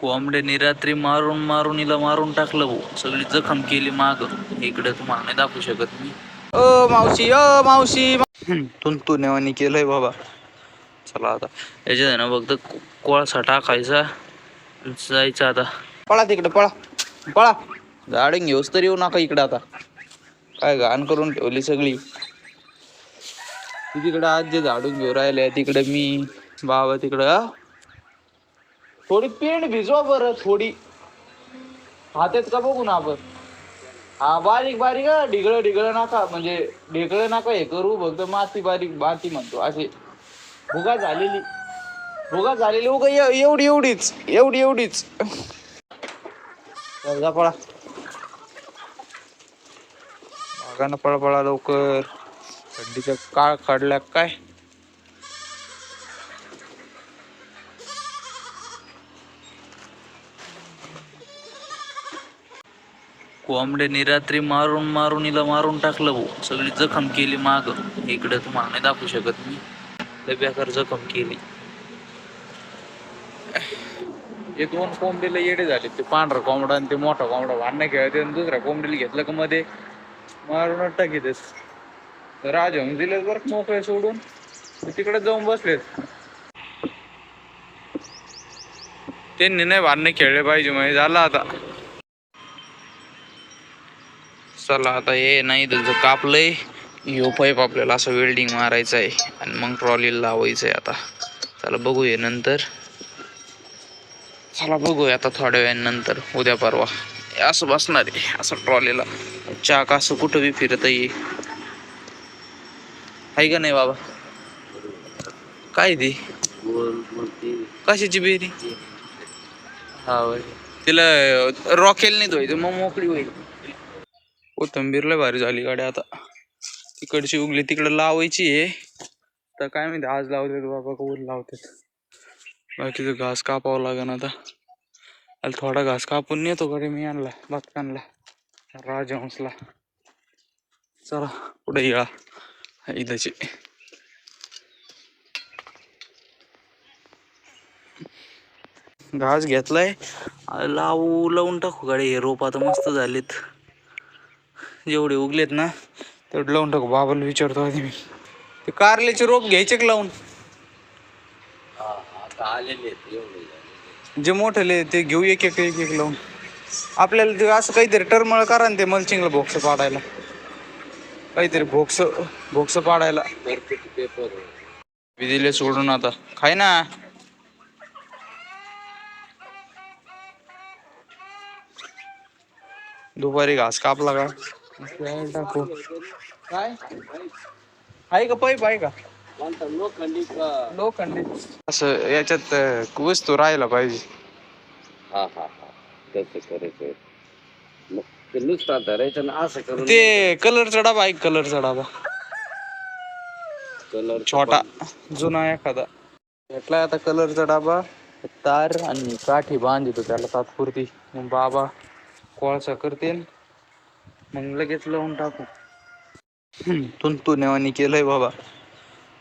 कोंबड्यानी रात्री मारून मारून हिला मारून टाकलं भाऊ. सगळी जखम केली माग. इकडे तुम्हाला नाही दाखवू शकत मी. ओ मावशी ओ मावशी. तुंतू नेवानी केलंय बाबा. चला आता. याच्यात आहे ना फक्त कोळसा टाकायचा. जायचं आता. पळा तिकडे पळा. पळा. गाडी घेऊस तर येऊ नका इकडे आता. काय घाण करून ठेवली सगळी. तिकडं आज जे झाडून घेऊ राहिले तिकडे मी बाबा तिकडं? थोडी पेंड भिजवा बरं थोडी. हातेच का बघू ना आपण? हा बारीक बारीक हा ढिगळं ढिगळं नका. म्हणजे ढिगळं नका हे करू फक्त माती बारीक माती म्हणतो. असे. भुगा झालेली. भुगा झालेली उगा एवढी एवढीच एवढी एवढीच. पळा. पळा पळा लवकर. थंडीच्या काळ काढला काय? कोंबड्याने रात्री मारून मारून हिला मारून टाकलं भाऊ. सगळी जखम केली माग. इकडे तुम्हाला नाही दाखवू शकत मी. लय बेकार जखम केली. हे दोन कोंबडीला येडे झाले ते पांढरा कोंबडा आणि ते मोठा कोंबडा. भांडणं खेळते आणि दुसऱ्या कोंबडीला घेतलं का मध्ये? मारून टाकीतच तर राज बरं मोकळे सोडून. तिकडे जाऊन बसलेत. त्यांनी नाही भांडणे खेळले पाहिजे म्हणजे झालं आता. चला आता हे नाही तर कापलंय यो पाईप आपल्याला असं वेल्डिंग मारायचं आहे. आणि मग ट्रॉलीला लावायचं आहे आता. चला बघूया नंतर. चला बघूया आता थोड्या वेळानंतर उद्या परवा. असं बसणार आहे असं ट्रॉलीला चाक असं कुठं बी फिरत येईल आहे का नाही बाबा? काय ती? कशाची बेरी हा तिला रॉकेल नाही धुवायचं मग मोकळी होईल. कोथंबीर लय भारी झाली गाडी आता. तिकडची उगली तिकडं लावायची आहे. तर काय माहिती आज लावतात बाबा कोण लावतात. बाकीचं घास कापावं लागेल आता. आणि थोडा घास कापून नेतो कडे मी आणला बातकांना राजहंसला चला पुढे या. इथंची. घास घेतलाय. लावू लावून टाकू गाडी. हे रोप आता मस्त झालेत. जेवढे उगलेत ना. तेवढे लावून टाकू बाबाला विचारतो आधी मी. ते कारल्याचे रोप घ्यायचे का लावून? जे मोठे ते घेऊ एक एक एक एक लावून. आपल्याला ते असं काहीतरी टरमळ करा ना ते मल्चिंगला भोक्स पाडायला. काहीतरी भोक्स भोक्स पाडायला. दिले सोडून आता. खाय ना. दुपारी घास कापला का? टाकू काय? आहे का पाईप? आहे का? लोखंडी असं याच्यात वस्तू राहायला पाहिजे. हा हा हा. तसं करायचं मग ते नुसतं धरायचं ना असं करून ते कलरचा डबा आहे कलरचा डबा. कलर छोटा. जुना एखादा. घेतलाय आता कलरचा डबा. तार आणि काठी बांधितो त्याला तात्पुरती. मग बाबा कोळसा करतील. मग लगेच लावून टाकू. तुंतू नेवानी केलंय बाबा.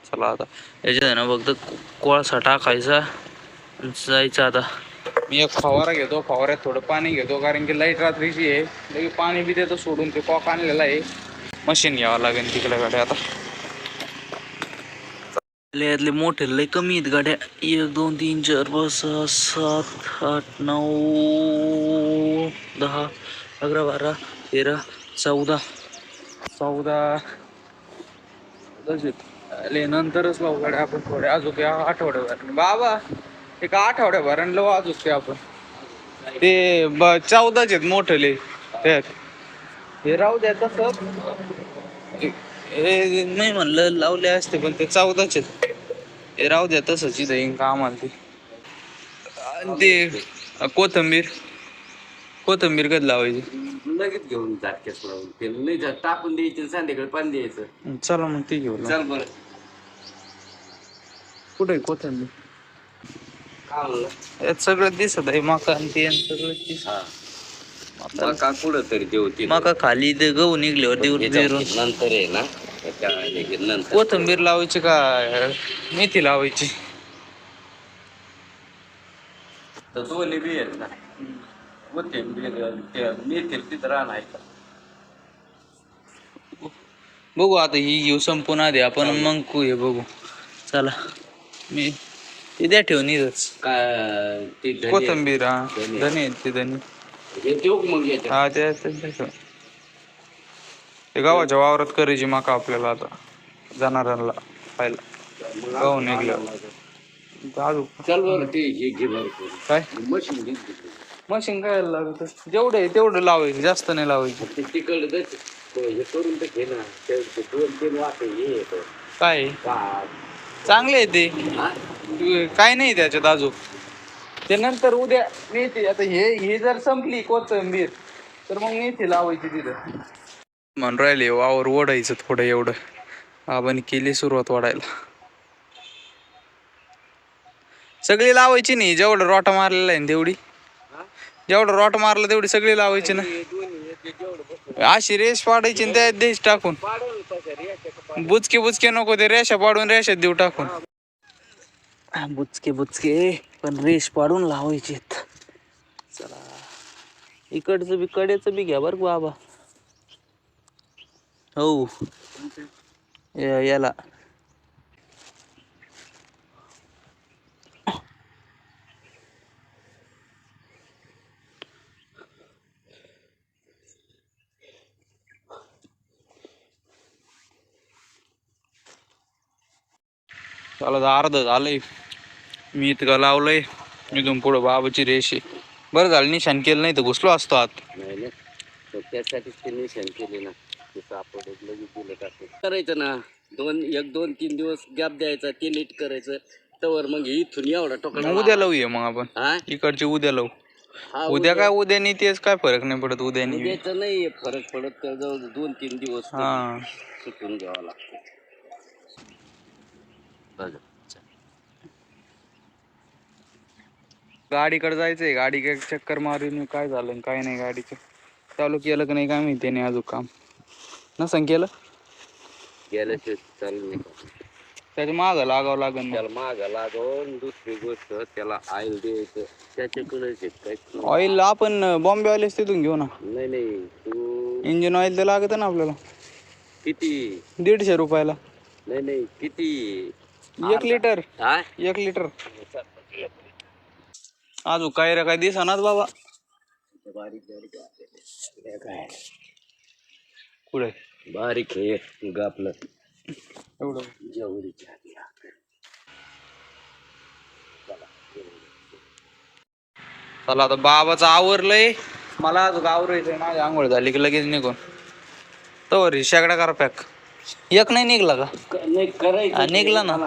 चला आता. याच्यात आहे ना फक्त कोळसा टाकायचा जायचं आता. मी एक फवारा घेतो फवाऱ्यात थोडं पाणी घेतो कारण की लाइट रात्रीची आहे. लगे पाणी बी देतो सोडून ते कॉक आणलेला आहे. मशीन घ्यावं लागेल तिकडे गाडी आता. यातले मोठे लय कमी आहेत गाड्या. एक दोन तीन चार पाच सहा सात आठ नऊ दहा अकरा बारा तेरा चौदा. चौदा. आले नंतरच लावू गाडी आपण थोड्या अजून या आठवड्याभर बाबा एका आठवड्याभर लावू अजून ते आपण. ते चौदाच आहेत मोठले. त्यात हे राहू द्या तसं. हे नाही म्हणलं लावले असते पण ते चौदाच आहेत. हे राहू द्या तसंच इथं येईन का आम्हाला ते. आणि ते कोथंबीर. कोथंबीर कधी लावायची? लगेच घेऊन जाटक्यास लावून ते नाही जा- टाकून द्यायचे आणि संध्याकाळी पाणी द्यायचं. चला मग ती घेऊ चल बरं. कुठे कोथंबीर? काय म्हणलं यात सगळं दिसत आहे मका आणि ते आणि सगळं दिसत. हा. मका कुठं तरी देऊ ती मका खाली ते गहू निघल्यावर देऊन पेरून नंतर आहे ना. त्याच्या हे नंतर. कोथंबीर लावायची का? मेथी लावायची. तर दोन्ही बी आहेत ना. राहणार बघू आता ही घेऊ संपून आधी आपण मग हे बघू. चला मी ते द्या ठेवून इथंच. काय ते धने- कोथंबीर हा. धने. धने आहेत ते धने हे देऊ का मग याच्यात? हा ते ते- ते ठेव. ते गावाच्या वावरात करायची माका आपल्याला आता जनावरांना खायला गाव निघलं अजून चल बरं ते हे घे बरं. करून. काय? मशीन घे तिकडे. मशीन काय लागत जेवढं आहे तेवढं लावायचं जास्त नाही लावायचं. ते तिकडं हे करून तर घे ना. ते दोन तीन वाटे हे येतं. काय. चांगले आहे ते. हा? काय नाही त्याच्यात अजून. ते नंतर उद्या नेते आता हे हे जर संपली कोथंबीर तर मग नेते लावायची तिथं. म्हणून राहिले वावर ओढायचं थोडं एवढं. आपण केली सुरुवात वाढायला सगळी लावायची नाही जेवढं रोटा मारलेला आहे ना तेवढी. जेवढं रॉट मारलं तेवढी सगळी लावायची ना. अशी रेस पाडायची आणि त्यात देश टाकून. बुचके बुचके नको ते रेषा पाडून रेषात देऊ टाकून. बुचके बुचके पण रेष पाडून लावायचे चला. इकडचं बी कडेचं बी घ्या बरं बाबा. हो. या- याला. चला आता अर्ध झालंय. मी इतकं लावलंय? इथून पुढं बाबाची रेष. आहे बरं झालं निशाण केलं नाही तर घुसलो असतो आत. नाही ना तर त्यासाठी ते निशाण केले ना. ते लगेच दिलं करायचं ना. दोन एक दोन तीन दिवस गॅप द्यायचा ते नीट करायचं. तवर मग इथून एवढा टोकडा मग उद्या लावूया मग आपण. हा? इकडची उद्या लावू. हा उद्या. काय उद्यानी तेच काय फरक नाही पडत उद्यानी. उद्याचं नाही फरक पडत तर जवळ दोन तीन दिवस हा. सुटून घ्यावा लागतो. बघा. गाडीकडे जायचंय गाडी चक्कर मारून काय झालं काय नाही गाडीचं. चालू केलं का नाही काय माहिती नाही अजून काम. नसन केलं? गेल्याशिवाय चालू नाही? त्याच्या मागं लागावं लागेल. त्याला माग लागून दुसरी गोष्ट त्याला आईल द्यायचं. त्याच्याकडे काही ऑइल आपण बॉम्बे वालेच तिथून घेऊ ना. नाही नाही तू इंजिन ऑइल तर लागत ना आपल्याला. किती? दीडशे रुपयाला. नाही नाही किती? एक लिटर हा एक लिटर अजून काय रे काय दिसणार बाबा? बारीक बारीक काय कुठे बारीक हे ग आपलं एवढं आधी. चला आता बाबाचं आवरलंय मला अजून आवरायचंय माझी आंघोळ झाली की लगेच निघून. तर शेगडा करा पॅक एक नाही निघला का? क- नाही करायचं निघला ना.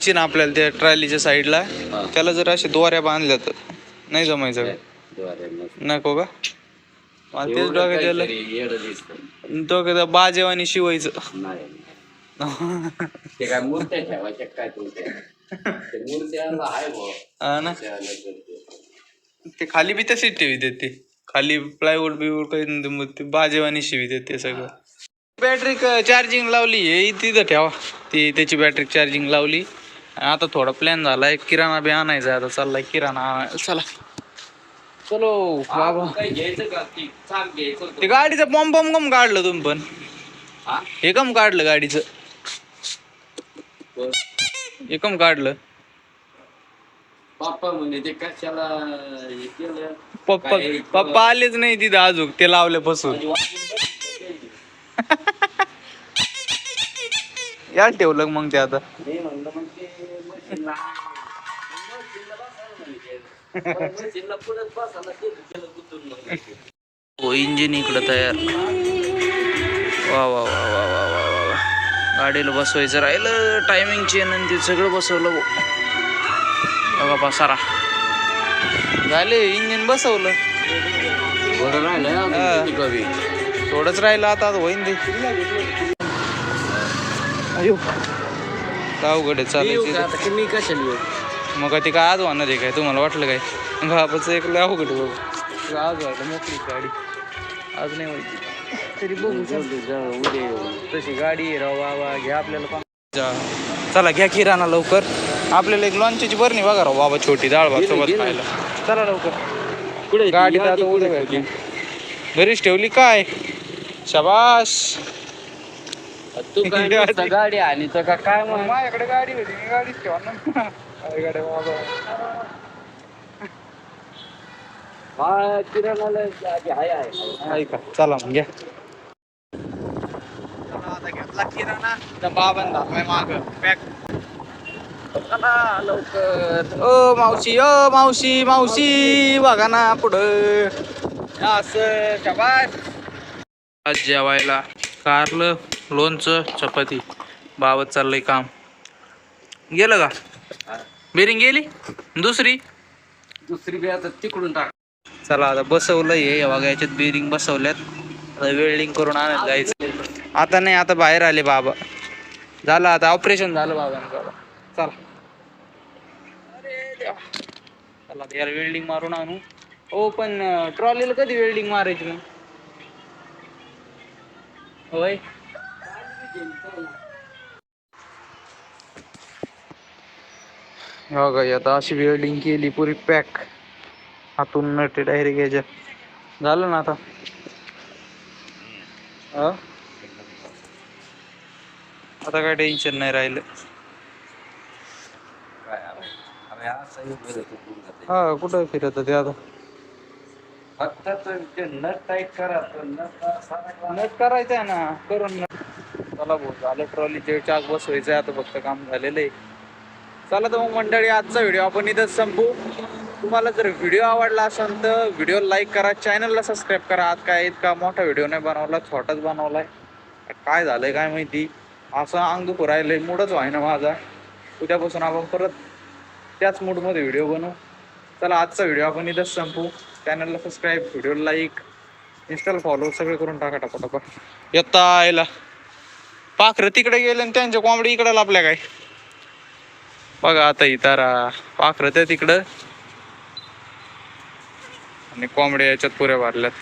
चिन आपल्याला त्या ट्रॉलीच्या साईडला. त्याला जर असे दोऱ्या बांधल्या तर नाही जमायचं का? नको का? मला तेच डोक्यात आलं दिसतं. डोक्यात बाजेवानी शिवायचं. नाही ते काय मूर्त्या ठेवायच्या काय तुमच्या? ते मूर्त्याला आहे बुवा. हा ना. ते. खाली बी तशीच ठेवी देते खाली प्लायवूड बिवूड काही नाही ते मग ते बाजेवानी शिवी देते सगळं. बॅटरी चार्जिंग लावली. हे तिथं ठेवा. ती त्याची बॅटरी चार्जिंग लावली. आता थोडा प्लॅन झालाय. किराणा बी आणायचा आता. चाललाय किराणा आणायला. चला. चलो. बाबा. ती गाडीचं बॉम्ब बॉम्ब कम काढलं तुम्ही पण. हा? कम काढलं गाडीचं. बरं. हे कम काढलं. पप्पा म्हणे ते कशाला पप्पा? पप्पा आलेच नाही तिथं अजून. ते लावल्यापासून. माझी वाटणी या ठेवलं मग ते आता? नाही म्हणलं मग ते मशीनला. मशीनला बसायला म्हणजे मशीनला पुढे बसायला ते त्याला गुंतून मग हो इंजिन इकडं तयार. वा वा वा वा वा वा वा वा. गाडीला बसवायचं राहिलं टायमिंग चेन आणि ते सगळं बसवलं. बघा पसारा. झाले इंजिन बसवलं. बरं राहिलं थोडंच राहिलं आता आता होईन ते. अयो. अवघड आहे? चालायची आता की मी कशाला येऊ? मग ते काय आज होणार आहे काय? तुम्हाला वाटलं काय? बाबाचं एक लय अवघड आहे बाबा. आज व्हायला मोकळी गाडी. आज नाही व्हायची. तरी बघू उद्या येऊ. तशी गाडी आहे राव बाबा घ्या आपल्याला पण. चला घ्या किराणा लवकर. आपल्याला एक लॉन्चची बरणी बघा राव बाबा छोटी डाळ भात सोबत खायला. चला लवकर. कुठे गाडी तर आता उद्या घरी घरीच ठेवली काय? शबाश तू काय नुसतं गाडी आणि तर का काय मग? माझ्याकडे गाडी होती मी गाडीच ठेवणार ना काय गाडी बाबा. हा किराणाला गाडी आहे आहे ऐका चला मग घ्या. आता घेतला किराणा. त्या बाबांना दाखवाय माग. पॅक चला लवकर. ओ मावशी ओ मावशी मावशी बघा ना पुढं. असं आज जेवायला कारलं. लोणचं चपाती. बाबत चाललंय काम. गेलं का? बेरिंग गेली? दुसरी? दुसरी बी आता तिकडून टाक. चला आता बसवलं हे. बघा याच्यात बेरिंग बसवल्यात. आता वेल्डिंग करून आणत जायचं. आता नाही आता बाहेर आले बाबा. झालं आता ऑपरेशन झालं बाबा चला. चला यार वेल्डिंग मारून आणू. हो पण ट्रॉलीला कधी वेल्डिंग मारायची मग? होय? हो बघा आता अशी वेल्डिंग केली पुरी पॅक हातून नटे डायरेक्ट घ्यायच्या झालं ना आता? आता काय टेन्शन नाही राहिलं. हा कुठं फिरत ते आता? फक्त ते नट टाईट करा नट नट करायचं आहे ना करून नट. चला भाऊ झालं ट्रॉलीचे चाक बसवायचं आता फक्त काम झालेलं आहे. चला तर मग मंडळी आजचा व्हिडिओ आपण इथंच संपू. तुम्हाला जर व्हिडिओ आवडला असेल तर व्हिडिओ लाईक करा चॅनलला सबस्क्राईब करा. आज काय इतका मोठा व्हिडिओ नाही बनवला छोटाच बनवलाय. काय झालंय काय माहिती? असं अंग दुखू आहे मूडच व्हायना माझा. उद्यापासून आपण परत त्याच मूडमध्ये व्हिडिओ बनवू. चला आजचा व्हिडिओ आपण इथंच संपू. चॅनलला सबस्क्राईब व्हिडिओ लाईक इन्स्टाला फॉलो सगळे करून टाका टाका येता यायला. पाखरं तिकडे गेले आणि त्यांच्या कोंबडी इकडे लापल्या काय? बघा आता इतारा पाखरं त्या तिकडं. आणि कोंबड्या याच्यात पुऱ्या भरल्यात.